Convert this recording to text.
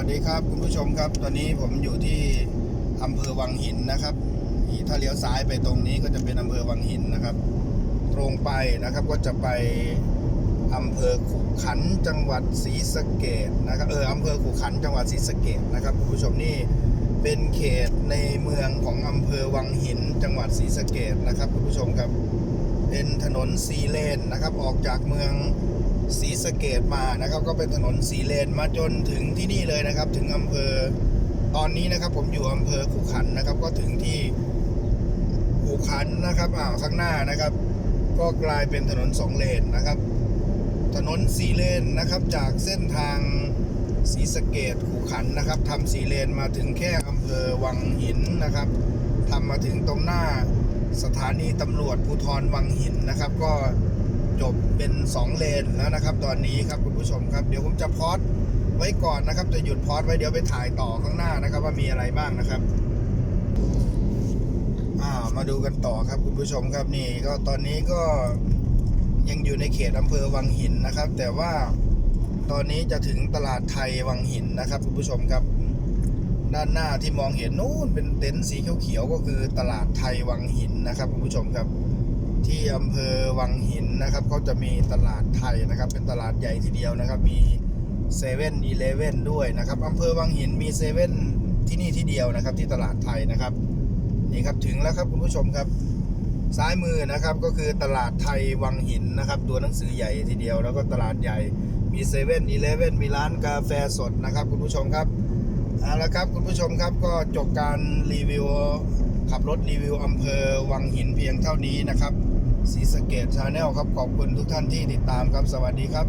วัสดีครับคุณผู้ชมครับ ตอนนี้ผมอยู่ที่อำเภอวังหินนะครับ ถ้าเลี้ยวซ้ายไปตรงนี้ก็จะเป็นอำเภอวังหินนะครับ ตรงไปนะครับก็จะไปอำเภอขุขันจังหวัดศรีสะเกดนะครับเอออำเภอขุขันจังหวัดศรีสะเกดนะครับคุณผู้ชมนี่เป็นเขตในเมืองของอำเภอวังหิน จังหวัดศรีสะเกดนะครับคุณผู้ชมครับ นถนนสีเลนนะครับ ออกจากเมืองศรีสะเกดมานะครับ ก็เป็นถนนสีเลนมาจนถึงที่นี่เลยนะครับ ถึงอำเภอตอนนี้นะครับ ผมอยู่อำเภอขุขันนะครับ ก็ถึงที่ขุขันนะครับอ่าข้างหน้านะครับ ก็กลายเป็นถนนสองเลนนะครับ ถนนสีเลนนะครับ จากเส้นทางศรีสะเกดขุขันนะครับทำสีเลนมาถึงแค่อำเภอวังหินนะครับทำมาถึงตรงหน้า สถานีตำรวจภูธรวังหินนะครับ ก็จบเป็น 2 เลนแล้วนะครับ ตอนนี้ครับคุณผู้ชมครับเดี๋ยวผมจะพอดไว้ก่อนนะครับ จะหยุดพอดไว้เดี๋ยวไปถ่ายต่อข้างหน้านะครับ ว่ามีอะไรบ้างนะครับอ่ามาดูกันต่อครับคุณผู้ชมครับนี่ก็ตอนนี้ก็ยังอยู่ในเขตอำเภอวังหินนะครับ แต่ว่าตอนนี้จะถึงตลาดไทยวังหินนะครับ คุณผู้ชมครับ ด้านหน้าที่มองเห็นนู้นเป็นเต็นท์สีเขียวๆก็คือตลาดไทยวังหินนะครับคุณผู้ชมครับ ที่อำเภอวังหินนะครับเขาจะมีตลาดไทยนะครับ เป็นตลาดใหญ่ทีเดียวนะครับ มีเซเว่นอีเลเว่นด้วยนะครับอำเภอวังหินมีเซเว่นที่นี่ที่เดียวนะครับ ที่ตลาดไทยนะครับนี่ครับถึงแล้วครับคุณผู้ชมครับ ซ้ายมือนะครับก็คือตลาดไทยวังหินนะครับ ตัวหนังสือใหญ่ทีเดียวแล้วก็ตลาดใหญ่มีเซเว่นอีเลเว่นมีร้านกาแฟสดนะครับ คุณผู้ชมครับ เอาละครับคุณผู้ชมครับก็จบการรีวิวขับรถรีวิวอำเภอวังหินเพียงเท่านี้นะครับสีสเกตชาแนลครับขอบคุณทุกท่านที่ติดตามครับสวัสดีครับ